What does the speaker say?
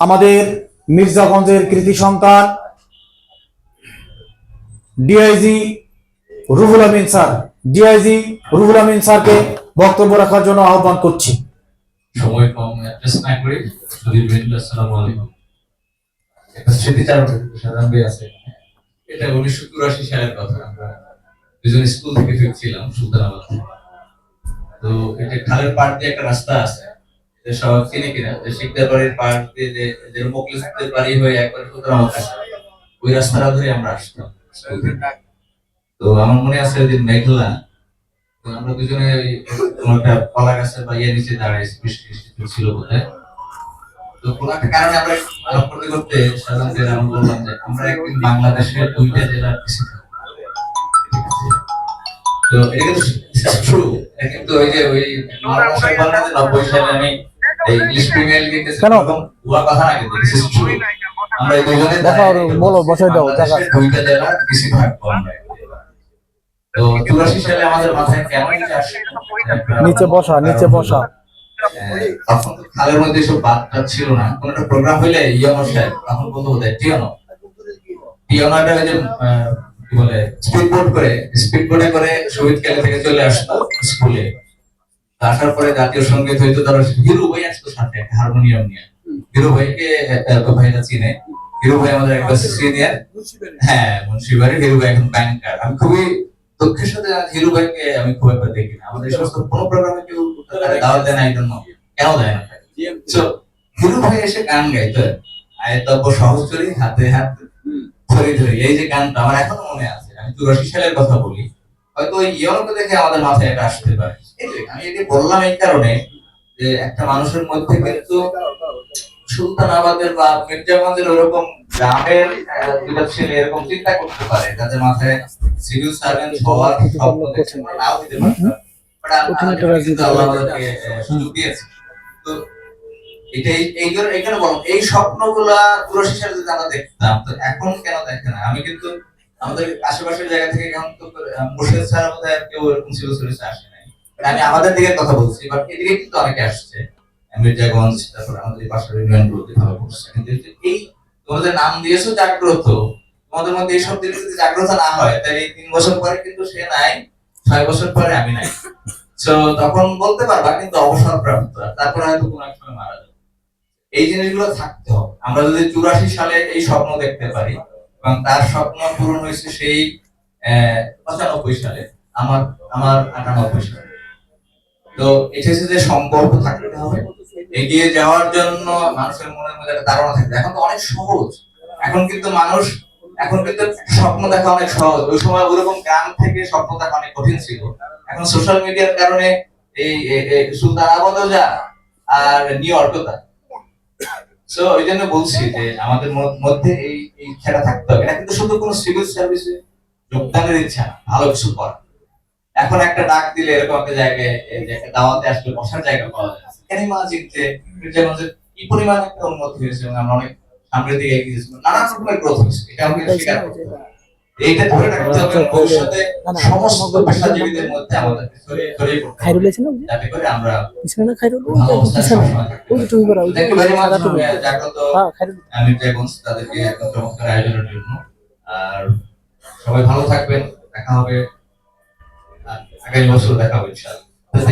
আমাদের মির্জাগঞ্জের কৃতি সন্তান, DIG Ruhul Amin sir, DIG Ruhul Amin স্যারকে বক্তব্য রাখার জন্য আহ্বান করছি। সময় কম অ্যাডজাস্ট না করে আসসালামু আলাইকুম। সাধারণ ভাই আছে। এটা উনিশশো চুরাশি সালের কথা, আমরা দুজন স্কুল থেকে ফিরছিলাম, সুলতানাবাদ। তো এটা খালের পাড় দিয়ে একটা রাস্তা আছে। এটা সবাই চিনে কিনা যে শিকদার বাড়ির পাড় দিয়ে যে যে বাড়ি হয়ে একবার আসে ওই রাস্তাটা ধরে আমরা আসতাম তো আমার মনে আছে ওই দিন মেঘলা তো আমরা দুজনে কোনো একটা কলা গাছের বা ইয়ে নিচে দাঁড়াইছি বৃষ্টি বৃষ্টি ছিল বোধহয় তো কোনো একটা কারণে আমরা আলাপ করতে করতে সাধারণত আমি বললাম যে আমরা একদিন বাংলাদেশের দুইটা জেলার আছে? তো এটা কিন্তু কিন্তু ওই যে ওই যে নব্বই সালে আমি এই ইংলিশ প্রিমিয়ার লিগে কেন? এরকম কথা না কিন্তু দিস আমরা দুজনে দেখাও, বলো, বসাই দাও, বাংলাদেশের দুইটা জেলার কৃষি থাকব আমরা তো চুরাশি সালে আমাদের মাথায় কেন নিচে বসা নিচে বসা। আহ, তখন খালের মধ্যে সব বাদটা ছিল না। কোন একটা প্রোগ্রাম হইলে ইয়নো সাহেব তখন বলতে হয় টিয়নো। ওই যে কি বলে স্পিড বোট করে স্পিড বোটে করে শহীদ কেলে থেকে চলে আসতো স্কুলে। আসার পরে জাতীয় সংগীত হইতো তারা হিরু ভাই আসতো সাথে একটা হারমোনিয়াম নিয়ে। হিরু ভাইকে ভাইরা চিনে। হিরু ভাই আমাদের একটা সিনিয়র। হ্যাঁ মুন্সিবাড়ি হিরু ভাই এখন ব্যাংকার আমি খুবই দুঃখের সাথে হিরু ভাইকে আমি খুব দেখি না। আমাদের সমস্ত প্রোগ্রামে কেউ দাওয়াত দেয় না এই জন্য। কেন দেয় না হিরু ভাই এসে গান গাইতো। আয়তব্য সহচরী হাতে হাত ধরে ধরে। এই যে গানটা আমার এখনও মনে আছে। আমি সালের কথা বলি। হয়তো ওই দেখে আমাদের মাথায় এটা আসতে পারে। এটি বললাম এই কারণে যে একটা মানুষের মধ্যে কিন্তু সুলতানাবাদের বা মির্জাগঞ্জের ওরকম গ্রামের দুটা ছেলে এরকম চিন্তা করতে পারে যাদের মাথায় সিভিল সার্ভেন্ট হওয়ার স্বপ্ন দেখছে নাও দিতে তো এটাই এই জন্য এখানে বললাম এই স্বপ্নগুলা আমরা দেখতাম তো এখন কেন দেখে না? আমি কিন্তু আমাদের আশেপাশের জায়গা থেকে এখন তো মুর্শিদ স্যার বোধ হয় কেউ এরকম ছিল সুরেশে আসে আমি আমাদের দিকে কথা বলছি বাট এদিকে কিন্তু অনেকে আসছে মির্জাগঞ্জ তারপর আমাদের পাশের ইউনিয়ন গুলোতে ভালো করছে। কিন্তু এই তোমাদের নাম দিয়েছ জাগ্রত, তোমাদের মধ্যে এইসব দিলে যদি জাগ্রত না হয়, তাহলে এই তিন বছর পরে কিন্তু সে নাই, ছয় বছর পরে আমি নাই। তো তখন বলতে পারবা কিন্তু অবসর প্রাপ্ত তারপরে হয়তো কোনো এক সময় মারা যাবে। এই জিনিসগুলো থাকতে হবে। আমরা যদি চুরাশি সালে এই স্বপ্ন দেখতে পারি, এবং তার স্বপ্ন পূরণ হয়েছে সেই পঁচানব্বই সালে, আমার আমার আটানব্বই সালে। তো হচ্ছে যে সম্পর্ক থাকতে হবে। এগিয়ে যাওয়ার জন্য মানুষের মনের মধ্যে একটা ধারণা থাকবে। এখন তো অনেক সহজ। এখন কিন্তু মানুষ, এখন কিন্তু স্বপ্ন দেখা অনেক সহজ। ওই সময় ওরকম গ্রাম থেকে স্বপ্ন দেখা অনেক কঠিন ছিল। এখন সোশ্যাল মিডিয়ার কারণে এই সুলতান আবাদও যা আর নিউ ইয়র্কও তা। সো ওই জন্য বলছি যে আমাদের মধ্যে এই খেলা থাকতে হবে। এটা কিন্তু শুধু কোনো সিভিল সার্ভিসে যোগদানের ইচ্ছা ভালো কিছু করা। এখন একটা ডাক দিলে এরকম একটা জায়গায় দাওয়াতে আসলে বসার জায়গা পাওয়া যায়। এখানে মাঝে যে কি পরিমাণ একটা উন্নতি হয়েছে এবং আমরা অনেক সামনের দিকে এগিয়ে গেছি নানান রকমের গ্রোথ হয়েছে এটা আমি স্বীকার করতে এইটা ধরে রাখতে হবে ভবিষ্যতে সমস্ত পেশাজীবীদের মধ্যে আমাদের ছড়িয়ে ছড়িয়ে পড়তে খাইরুল আছে না যাতে করে আমরা পিছনে না খাইরুল। ওই ওই জাগ্রত হ্যাঁ খাইরুল। মির্জাগঞ্জ তাদেরকে এত চমৎকার আয়োজনের জন্য। আর সবাই ভালো থাকবেন দেখা হবে। আগামী বছর দেখা হবে ইনশাআল্লাহ